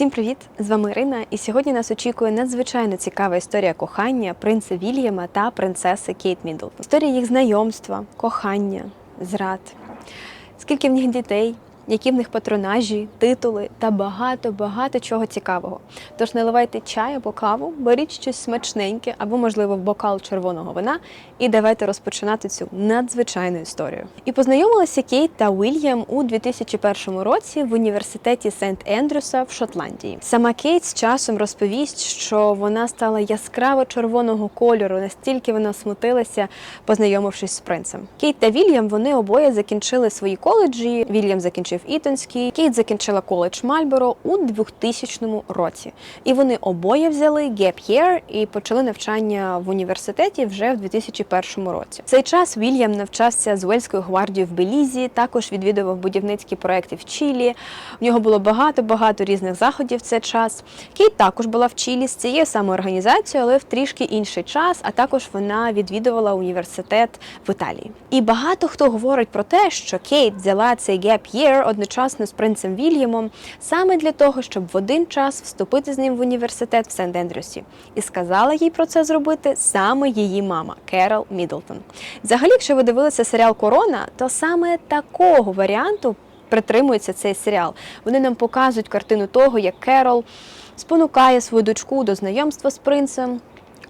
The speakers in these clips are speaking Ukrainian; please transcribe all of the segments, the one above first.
Всім привіт! З вами Ірина, і сьогодні нас очікує надзвичайно цікава історія кохання принца Вільяма та принцеси Кейт Міддлтон. Історія їх знайомства, кохання, зрад. Скільки в них дітей, які в них патронажі, титули та багато-багато чого цікавого. Тож наливайте чай або каву, беріть щось смачненьке або, можливо, бокал червоного вина, і давайте розпочинати цю надзвичайну історію. І познайомилися Кейт та Уільям у 2001 році в університеті Сент Ендрюса в Шотландії. Сама Кейт з часом розповість, що вона стала яскраво червоного кольору, настільки вона смутилася, познайомившись з принцем. Кейт та Вільям вони обоє закінчили свої коледжі. Вільям закінчив Ітонський, Кейт закінчила коледж Мальборо у 2000 році. І вони обоє взяли gap year і почали навчання в університеті вже в 2001 році. В цей час Вільям навчався з Уельською гвардією в Белізі, також відвідував будівницькі проекти в Чилі. У нього було багато-багато різних заходів в цей час. Кейт також була в Чилі з цією самою організацією, але в трішки інший час. А також вона відвідувала університет в Італії. І багато хто говорить про те, що Кейт взяла цей gap year одночасно з принцем Вільямом саме для того, щоб в один час вступити з ним в університет в Сент-Ендрюсі. І сказала їй про це зробити саме її мама Керол Міддлтон. Взагалі, якщо ви дивилися серіал Корона, то саме такого варіанту притримується цей серіал. Вони нам показують картину того, як Керол спонукає свою дочку до знайомства з принцем.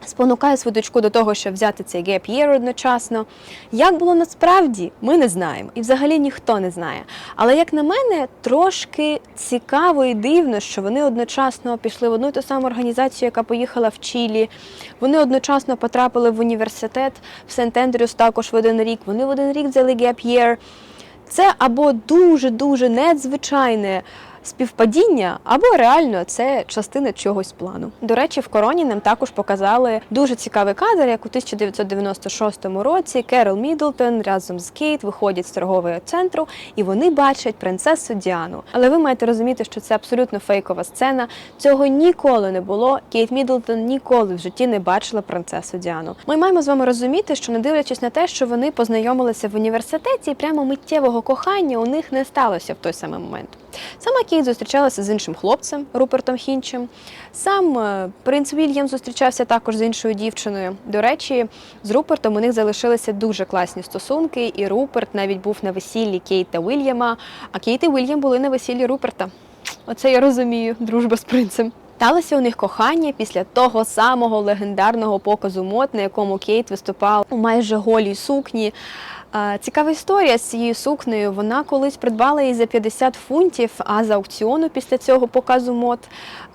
Спонукає свою дочку до того, щоб взяти цей gap year одночасно. Як було насправді, ми не знаємо, і взагалі ніхто не знає. Але як на мене, трошки цікаво і дивно, що вони одночасно пішли в одну і ту саму організацію, яка поїхала в Чилі. Вони одночасно потрапили в університет в Сент-Ендрюс також в один рік. Вони в один рік взяли gap year. Це або дуже дуже надзвичайне співпадіння, або реально це частина чогось плану. До речі, в короні нам також показали дуже цікавий кадр, як у 1996 році Керол Міддлтон разом з Кейт виходять з торгового центру і вони бачать принцесу Діану. Але ви маєте розуміти, що це абсолютно фейкова сцена. Цього ніколи не було. Кейт Міддлтон ніколи в житті не бачила принцесу Діану. Ми маємо з вами розуміти, що не дивлячись на те, що вони познайомилися в університеті, прямо миттєвого кохання у них не сталося в той самий момент. Сама Кейт зустрічалася з іншим хлопцем Рупертом Хінчем. Сам е, принц Вільям зустрічався також з іншою дівчиною. До речі, з Рупертом у них залишилися дуже класні стосунки, і Руперт навіть був на весіллі Кейт та Вільяма, а Кейт і Вільям були на весіллі Руперта. Оце я розумію, дружба з принцем. Сталося у них кохання після того самого легендарного показу мод, на якому Кейт виступала у майже голій сукні. Цікава історія з цією сукнею. Вона колись придбала її за 50 фунтів, а за аукціону після цього показу мод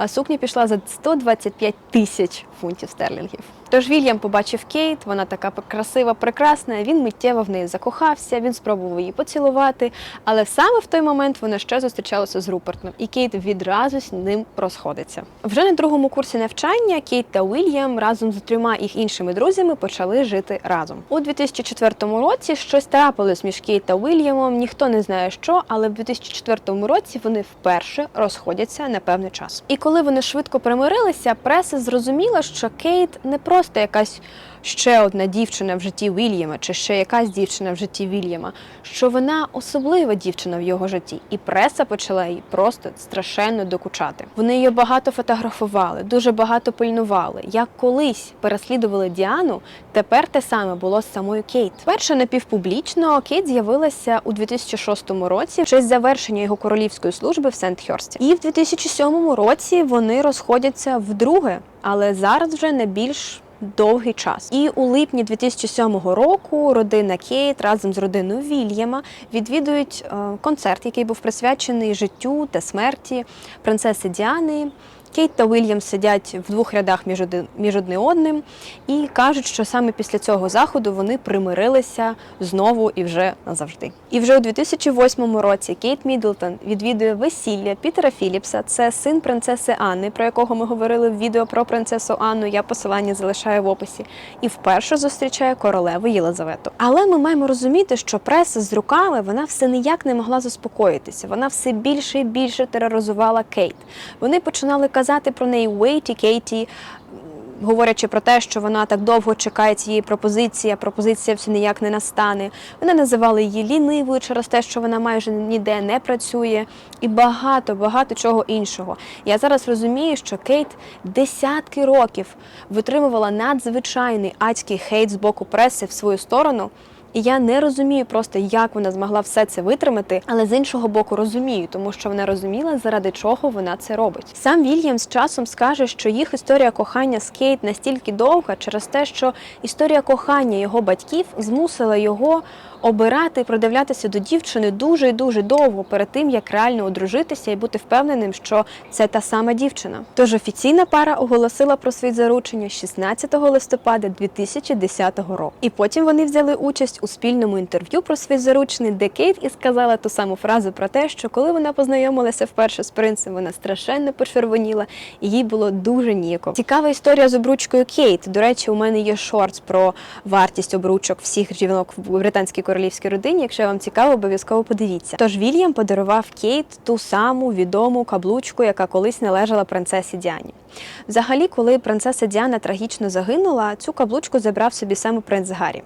сукня пішла за 125 тисяч фунтів стерлінгів. Тож Вільям побачив Кейт, вона така красива, прекрасна. Він миттєво в неї закохався, він спробував її поцілувати, але саме в той момент вона ще зустрічалася з Рупертом, і Кейт відразу з ним розходиться. Вже на другому курсі навчання Кейт та Вільям разом з трьома їх іншими друзями почали жити разом. У 2004 році щось трапилось між Кейт та Вільямом. Ніхто не знає що, але в 2004 році вони вперше розходяться на певний час. І коли вони швидко примирилися, преса зрозуміла, що Кейт не просто якась ще одна дівчина в житті Вільяма, чи ще якась дівчина в житті Вільяма, що вона особлива дівчина в його житті, і преса почала їй просто страшенно докучати. Вони її багато фотографували, дуже багато пильнували. Як колись переслідували Діану, тепер те саме було з самою Кейт. Перше напівпублічно Кейт з'явилася у 2006 році в честь завершення його королівської служби в Сент-Хьорсті. І в 2007 році вони розходяться вдруге, але зараз вже не більш довгий час. І у липні 2007 року родина Кейт разом з родиною Вільяма відвідують е, концерт, який був присвячений життю та смерті принцеси Діани. Кейт та Вільям сидять в двох рядах між один між одне одним і кажуть, що саме після цього заходу вони примирилися знову і вже назавжди. І вже у 2008 році Кейт Міддлтон відвідує весілля Пітера Філіпса. Це син принцеси Анни, про якого ми говорили в відео про принцесу Анну. Я посилання залишаю в описі. І вперше зустрічає королеву Єлизавету. Але ми маємо розуміти, що преса з руками вона все ніяк не могла заспокоїтися. Вона все більше і більше тероризувала Кейт. Вони починали казати про неї Вейті Кейті. говорячи про те, що вона так довго чекає цієї пропозиції, а пропозиція все ніяк не настане. Вони називали її лінивою через те, що вона майже ніде не працює, і багато, багато чого іншого. Я зараз розумію, що Кейт десятки років витримувала надзвичайний адський хейт з боку преси в свою сторону. І я не розумію просто, як вона змогла все це витримати, але з іншого боку розумію, тому що вона розуміла, заради чого вона це робить. Сам Вільям з часом скаже, що їх історія кохання з Кейт настільки довга через те, що історія кохання його батьків змусила його обирати і продивлятися до дівчини дуже і дуже довго перед тим, як реально одружитися і бути впевненим, що це та сама дівчина. Тож офіційна пара оголосила про своє заручення 16 листопада 2010 року. І потім вони взяли участь у спільному інтерв'ю про свій заручний, де Кейт і сказала ту саму фразу про те, що коли вона познайомилася вперше з принцем, вона страшенно почервоніла, і їй було дуже ніяково. Цікава історія з обручкою Кейт. До речі, у мене є шортс про вартість обручок всіх жінок в британській королівській родині. Якщо вам цікаво, обов'язково подивіться. Тож Вільям подарував Кейт ту саму відому каблучку, яка колись належала принцесі Діані. Взагалі, коли принцеса Діана трагічно загинула, цю каблучку забрав собі саме принц Гаррі.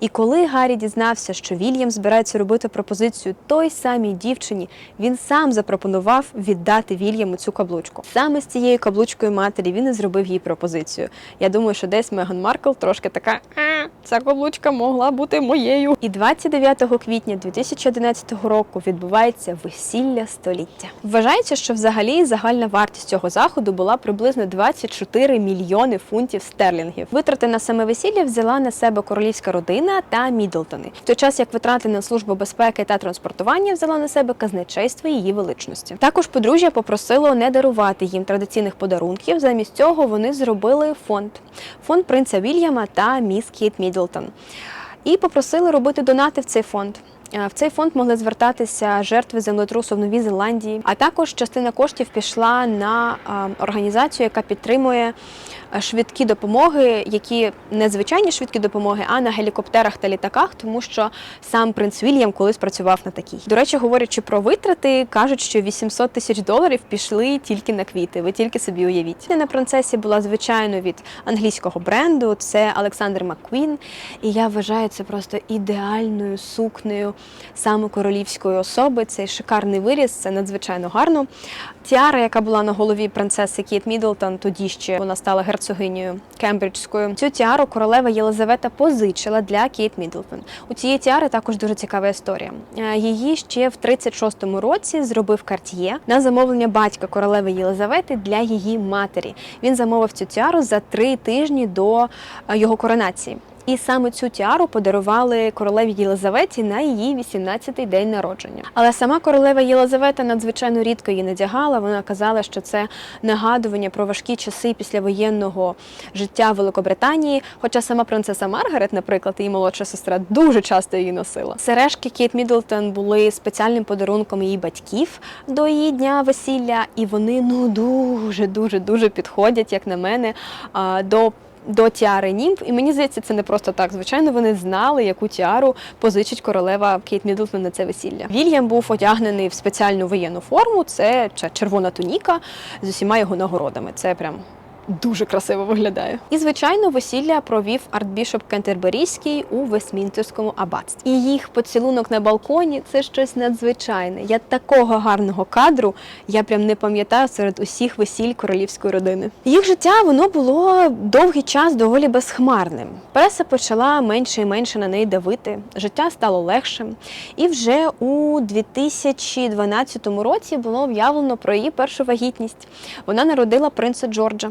І коли Гаррі дізнався, що Вільям збирається робити пропозицію той самій дівчині, він сам запропонував віддати Вільяму цю каблучку. Саме з цією каблучкою матері він і зробив їй пропозицію. Я думаю, що десь Меган Маркл трошки така «А, ця каблучка могла бути моєю. І 29 квітня 2011 року відбувається весілля століття. Вважається, що взагалі загальна вартість цього заходу була приблизно 24 мільйони фунтів стерлінгів. Витрати на саме весілля взяла на себе королівська родина та Мідлтони, в той час як витрати на службу безпеки та транспортування взяла на себе казначейство її величності. Також подружжя попросило не дарувати їм традиційних подарунків. Замість цього вони зробили фонд фонд принца Вільяма та міс Кіт Мідлтон. І попросили робити донати в цей фонд. Е, В цей фонд могли звертатися жертви землетрусу в Новій Зеландії, а також частина коштів пішла на е, організацію, яка підтримує швидкі допомоги, які не звичайні швидкі допомоги, а на гелікоптерах та літаках, тому що сам принц Вільям колись працював на такій. До речі, говорячи про витрати, кажуть, що 800 тисяч доларів пішли тільки на квіти. Ви тільки собі уявіть. На принцесі була звичайно від англійського бренду. Це Олександр Макквін. І я вважаю це просто ідеальною сукнею саме королівської особи. Цей шикарний виріс, це надзвичайно гарно. Тіара, яка була на голові принцеси Кіт Мідлтон, тоді ще вона стала герцогинею Кембриджською. Цю тіару королева Єлизавета позичила для Кейт Мідлтон. У цієї тіари також дуже цікава історія. Е, Її ще в 36-му році зробив Карт'є на замовлення батька королеви Єлизавети для її матері. Він замовив цю тіару за три тижні до е, його коронації. І саме цю тіару подарували королеві Єлизаветі на її 18-й день народження. Але сама королева Єлизавета надзвичайно рідко її надягала. Вона казала, що це нагадування про важкі часи післявоєнного життя Великобританії. Хоча сама принцеса Маргарет, наприклад, її молодша сестра, дуже часто її носила. Сережки Кейт Мідлтон були спеціальним подарунком її батьків до її дня весілля, і вони ну дуже дуже дуже підходять, як на мене, до до тіари німф, і мені здається, це не просто так. Звичайно, вони знали, яку тіару позичить королева Кейт Мідлтон на це весілля. Вільям був одягнений в спеціальну воєнну форму. Це червона туніка з усіма його нагородами. Це прям. Дуже красиво виглядає. І, звичайно, весілля провів архбішоп Кентерберійський у Вестмінстерському аббатстві. І їх поцілунок на балконі це щось надзвичайне. Я такого гарного кадру я прям не пам'ятаю серед усіх весіль королівської родини. Їх життя воно було довгий час доволі безхмарним. Преса почала менше і менше на неї давити. Життя стало легшим. І вже у 2012 році було об'явлено про її першу вагітність. Вона народила принца Джорджа.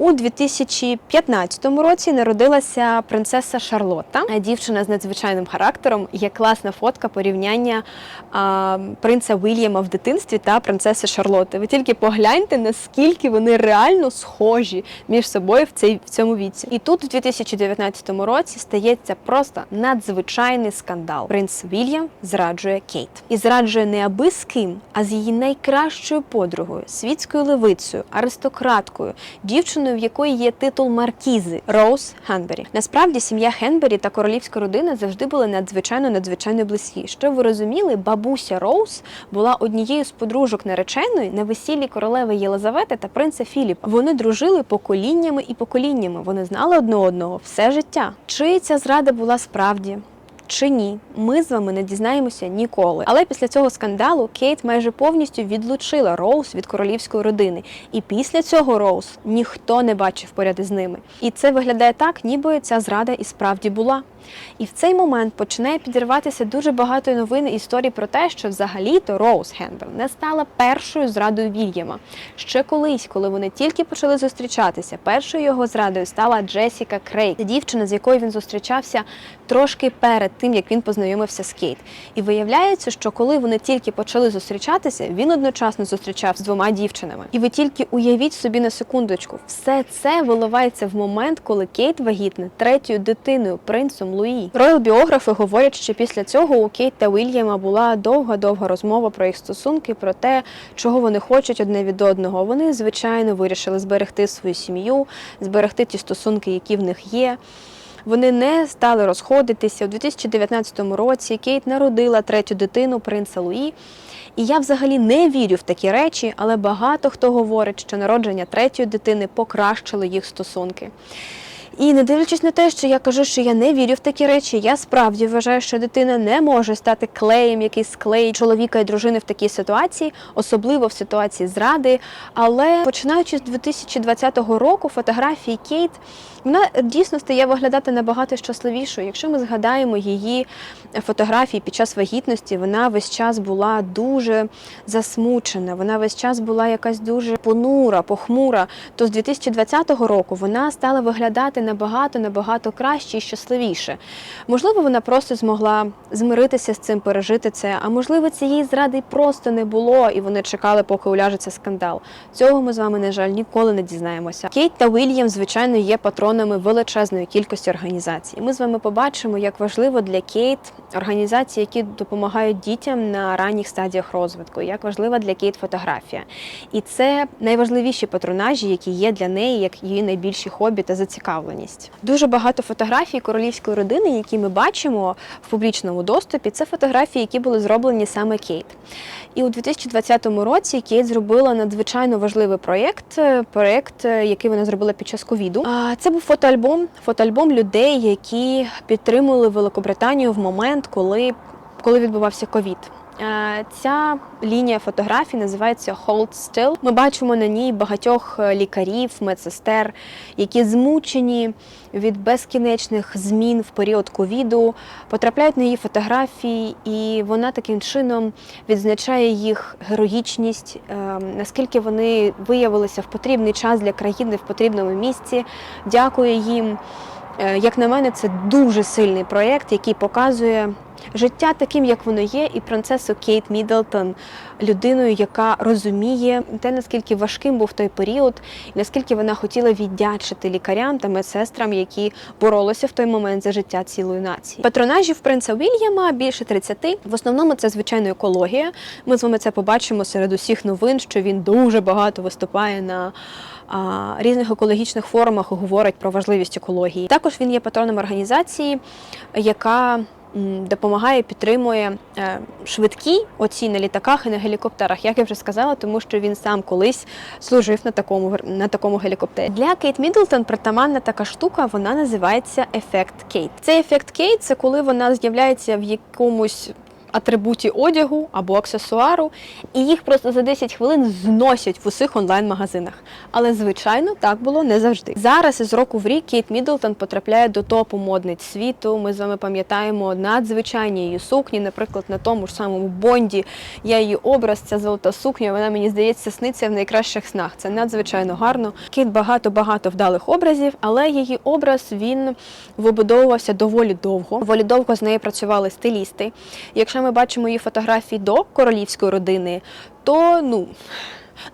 У 2015 році народилася принцеса Шарлотта, дівчина з надзвичайним характером. Є класна фотка порівняння а, принца Вільяма в дитинстві та принцеси Шарлотти. Ви тільки погляньте, наскільки вони реально схожі між собою в цей в цьому віці. І тут, у 2019 році, стається просто надзвичайний скандал. Принц Вільям зраджує Кейт і зраджує не аби з ким, а з її найкращою подругою, світською левицею, аристократкою, дівчиною, в якої є титул маркізи Роуз Хенбері. Насправді сім'я Хенбері та королівська родина завжди були надзвичайно надзвичайно близькі. Що ви розуміли, бабуся Роуз була однією з подружок нареченої на весіллі королеви Єлизавети та принца Філіпа. Вони дружили поколіннями і поколіннями. Вони знали одне одного все життя. Чи ця зрада була справді? Чи ні, ми з вами не дізнаємося ніколи. Але після цього скандалу Кейт майже повністю відлучила Роуз від королівської родини. І після цього Роуз ніхто не бачив поряд із ними. І це виглядає так, ніби ця зрада і справді була. І в цей момент починає підриватися дуже багато новин і історій про те, що взагалі-то Роуз Хенбер не стала першою зрадою Вільяма. Ще колись, коли вони тільки почали зустрічатися, першою його зрадою стала Джесіка Крейг, дівчина, з якою він зустрічався трошки перед тим, як він познайомився з Кейт. І виявляється, що коли вони тільки почали зустрічатися, він одночасно зустрічав з двома дівчинами. І ви тільки уявіть собі на секундочку, все це виливається в момент, коли Кейт вагітна третьою дитиною, принцем Луї. Роял біографи говорять, що після цього у Кейт та Вільяма була довга-довга розмова про їх стосунки, про те, чого вони хочуть одне від одного. Вони, звичайно, вирішили зберегти свою сім'ю, зберегти ті стосунки, які в них є. Вони не стали розходитися. У 2019 році Кейт народила третю дитину принца Луї. І я взагалі не вірю в такі речі, але багато хто говорить, що народження третьої дитини покращило їх стосунки. І не дивлячись на те, що я кажу, що я не вірю в такі речі, я справді вважаю, що дитина не може стати клеєм, який склеїть чоловіка і дружини в такій ситуації, особливо в ситуації зради. Але починаючи з 2020 року, фотографії Кейт вона дійсно стає виглядати набагато щасливішою. Якщо ми згадаємо її фотографії під час вагітності, вона весь час була дуже засмучена, вона весь час була якась дуже понура, похмура. То з 2020 року вона стала виглядати набагато набагато краще і щасливіше. Можливо, вона просто змогла змиритися з цим, пережити це. А можливо, цієї зради просто не було, і вони чекали, поки уляжеться скандал. Цього ми з вами, на жаль, ніколи не дізнаємося. Кейт та Вільям, звичайно, є патронами величезної кількості організацій. Ми з вами побачимо, як важливо для Кейт організації, які допомагають дітям на ранніх стадіях розвитку, як важлива для Кейт фотографія. І це найважливіші патронажі, які є для неї, як її найбільші хобі та зацікавленість. Дуже багато фотографій королівської родини, які ми бачимо в публічному доступі, це фотографії, які були зроблені саме Кейт. І у 2020 році Кейт зробила надзвичайно важливий проєкт, е, проєкт, е, який вона зробила під час ковіду. Це був фотоальбом, фотоальбом людей, які підтримували Великобританію в момент, коли, коли відбувався ковід. Е, Ця лінія фотографій називається Hold Still. Ми бачимо на ній багатьох е, лікарів, медсестер, які змучені від безкінечних змін в період ковіду, потрапляють на її фотографії, і вона таким чином відзначає їх героїчність, е, наскільки вони виявилися в потрібний час для країни в потрібному місці. Дякую їм. Як на мене, це дуже сильний проєкт, який показує життя таким, як воно є, і принцесу Кейт Міддлтон, людиною, яка розуміє те, наскільки важким був той період, і наскільки вона хотіла віддячити лікарям та медсестрам, які боролися в той момент за життя цілої нації. Патронажів принца Вільяма більше 30. В основному це звичайно екологія. Ми з вами це побачимо серед усіх новин, що він дуже багато виступає на а, різних екологічних форумах говорить про важливість екології. Також він є патроном організації, яка допомагає, підтримує е, швидкі оці на літаках і на гелікоптерах, як я вже сказала, тому що він сам колись служив на такому на такому гелікоптері. Для Кейт Міддлтон притаманна така штука, вона називається ефект Кейт. Цей ефект Кейт це коли вона з'являється в якомусь атрибуті одягу або аксесуару, і їх просто за 10 хвилин зносять в усіх онлайн-магазинах. Але, звичайно, так було не завжди. Зараз із року в рік Кейт Міддлтон потрапляє до топу модниць світу. Ми з вами пам'ятаємо надзвичайні її сукні, наприклад, на тому ж самому Бонді. Я її образ, ця золота сукня, вона мені здається сниться в найкращих снах. Це надзвичайно гарно. Кейт багато-багато вдалих образів, але її образ він вибудовувався доволі довго. Доволі довго з нею працювали стилісти. Якщо ми бачимо її фотографії до королівської родини, то ну.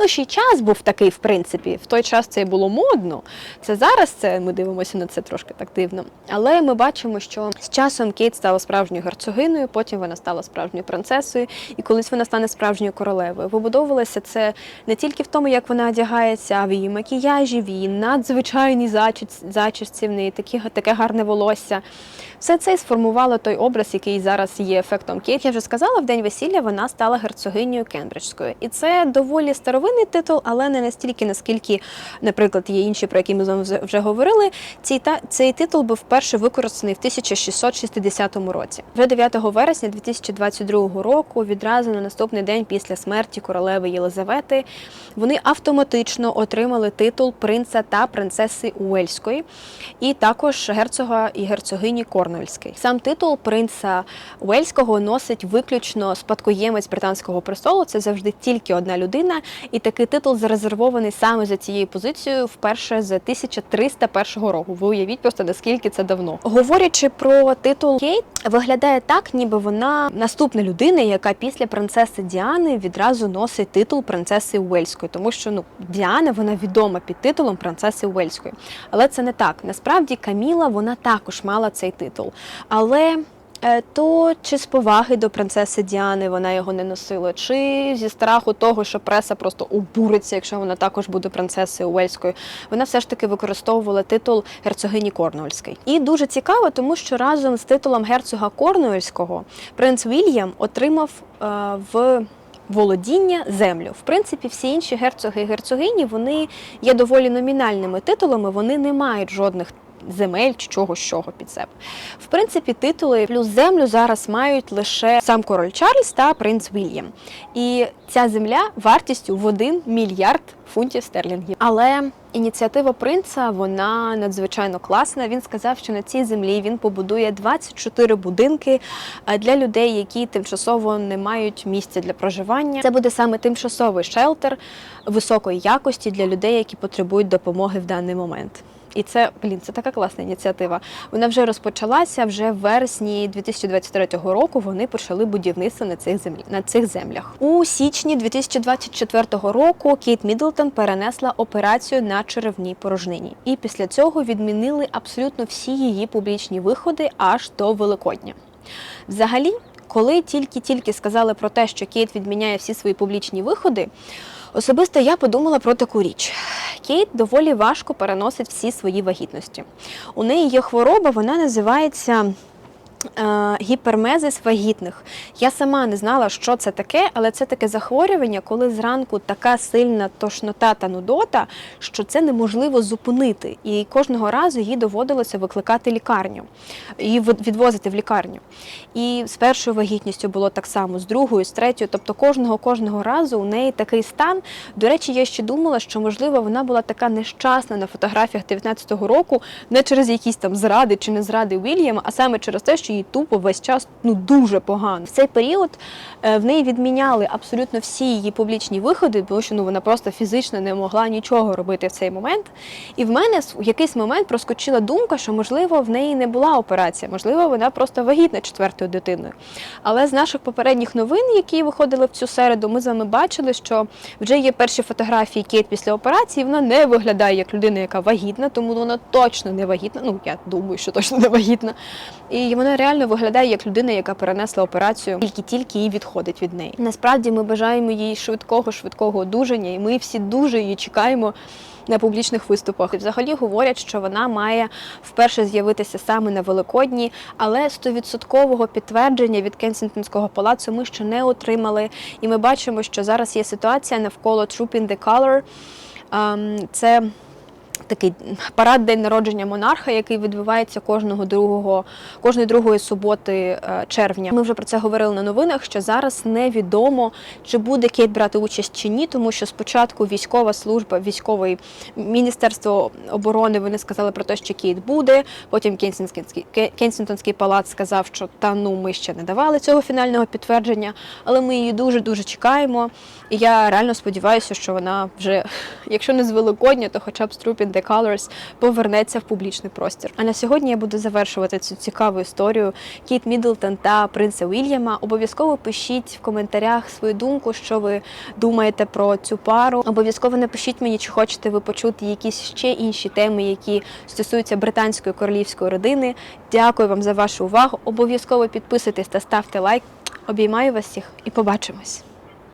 Ну, ще й час був такий, в принципі. В той час це було модно. Це зараз це ми дивимося на це трошки так дивно. Але ми бачимо, що з часом Кейт стала справжньою герцогиною, потім вона стала справжньою принцесою, і колись вона стане справжньою королевою. Вибудовувалося це не тільки в тому, як вона одягається, а в її макіяжі, в її надзвичайній зачіс- зачісці, в неї такі, таке гарне волосся. Все це і сформувало той образ, який зараз є ефектом Кейт. Я вже сказала, в день весілля вона стала герцогинею Кембриджською. І це доволі старовинний титул, але не настільки, наскільки, наприклад, є інші, про які ми з вами вже- говорили. Цей, та, цей титул був вперше використаний в 1660 році. Вже 9 вересня 2022 року, відразу на наступний день після смерті королеви Єлизавети, вони автоматично отримали титул принца та принцеси Уельської, і також герцога і герцогині Корнуельської. Сам титул принца Уельського носить виключно спадкоємець британського престолу. Це завжди тільки одна людина, і такий титул зарезервований саме за цією позицією вперше з 1301 року. Ви уявіть просто наскільки це давно. Говорячи про титул Кейт, виглядає так, ніби вона наступна людина, яка після принцеси Діани відразу носить титул принцеси Уельської, тому що ну Діана вона відома під титулом принцеси Уельської. Але це не так. Насправді Каміла вона також мала цей титул. Але то чи з поваги до принцеси Діани вона його не носила, чи зі страху того, що преса просто обуриться, якщо вона також буде принцесою Уельською, вона все ж таки використовувала титул герцогині Корнуольської. І дуже цікаво, тому що разом з титулом герцога Корнуольського принц Вільям отримав е, в володіння землю. В принципі, всі інші герцоги і герцогині вони є доволі номінальними титулами, вони не мають жодних. Земель чи чогось чого під себе. В принципі, титули плюс землю зараз мають лише сам король Чарльз та принц Вільям. І ця земля вартістю в 1 мільярд фунтів стерлінгів. Але ініціатива принца вона надзвичайно класна. Він сказав, що на цій землі він побудує 24 будинки е, для людей, які тимчасово не мають місця для проживання. Це буде саме тимчасовий шелтер високої якості для людей, які потребують допомоги в даний момент. І це блін, це така класна ініціатива. Вона вже розпочалася вже в вересні 2023 року. Вони почали будівництво на цих землі на цих землях. У січні 2024 року Кейт Мідлтон перенесла операцію на черевній порожнині, і після цього відмінили абсолютно всі її публічні виходи аж до Великодня. Взагалі, коли тільки-тільки сказали про те, що Кейт відміняє всі свої публічні виходи. Особисто я подумала про таку річ. Кейт доволі важко переносить всі свої вагітності. У неї є хвороба, вона називається гіпермезис вагітних. Я сама не знала, що це таке, але це таке захворювання, коли зранку така сильна тошнота та нудота, що це неможливо зупинити. І кожного разу їй доводилося викликати лікарню, від- відвозити в лікарню. І з першою вагітністю було так само, з другою, з третьою. Тобто кожного кожного разу у неї такий стан. До речі, я ще думала, що можливо вона була така нещасна на фотографіях 19-го року, не через якісь там зради чи не зради Вільяма, а саме через те, що їй тупо весь час ну дуже погано. В цей період е, в неї відміняли абсолютно всі її публічні виходи, тому що ну вона просто фізично не могла нічого робити в цей момент. І в мене в якийсь момент проскочила думка, що можливо в неї не була операція, можливо, вона просто вагітна четвертою дитиною. Але з наших попередніх новин, які виходили в цю середу, ми з вами бачили, що вже є перші фотографії Кейт після операції. Вона не виглядає як людина, яка вагітна, тому вона точно не вагітна. Ну я думаю, що точно не вагітна. І вона реально виглядає як людина, яка перенесла операцію, тільки-тільки їй відходить від неї. Насправді ми бажаємо їй швидкого, швидкого одужання, і ми всі дуже її чекаємо. На публічних виступах І взагалі говорять, що вона має вперше з'явитися саме на Великодні, але стовідсоткового підтвердження від Кенсінгтонського палацу ми ще не отримали. І ми бачимо, що зараз є ситуація навколо Troop in the Color. Ем, Це такий парад день народження монарха, який відбувається кожного другого, кожної другої суботи е, червня. Ми вже про це говорили на новинах. Що зараз невідомо, чи буде Кейт брати участь чи ні, тому що спочатку військова служба, військовий міністерство оборони вони сказали про те, що Кейт буде. Потім Кенсінгтонський, Ке- Кенсінгтонський палац сказав, що та ну ми ще не давали цього фінального підтвердження, але ми її дуже дуже чекаємо. І я реально сподіваюся, що вона вже, якщо не з Великодня, то хоча б з in the Colors повернеться в публічний простір. А на сьогодні я буду завершувати цю цікаву історію Кейт Міддлтон та принца Уільяма. Обов'язково пишіть в коментарях свою думку, що ви думаєте про цю пару. Обов'язково напишіть мені, чи хочете ви почути якісь ще інші теми, які стосуються британської королівської родини. Дякую вам за вашу увагу. Обов'язково підписуйтесь та ставте лайк. Обіймаю вас всіх і побачимось.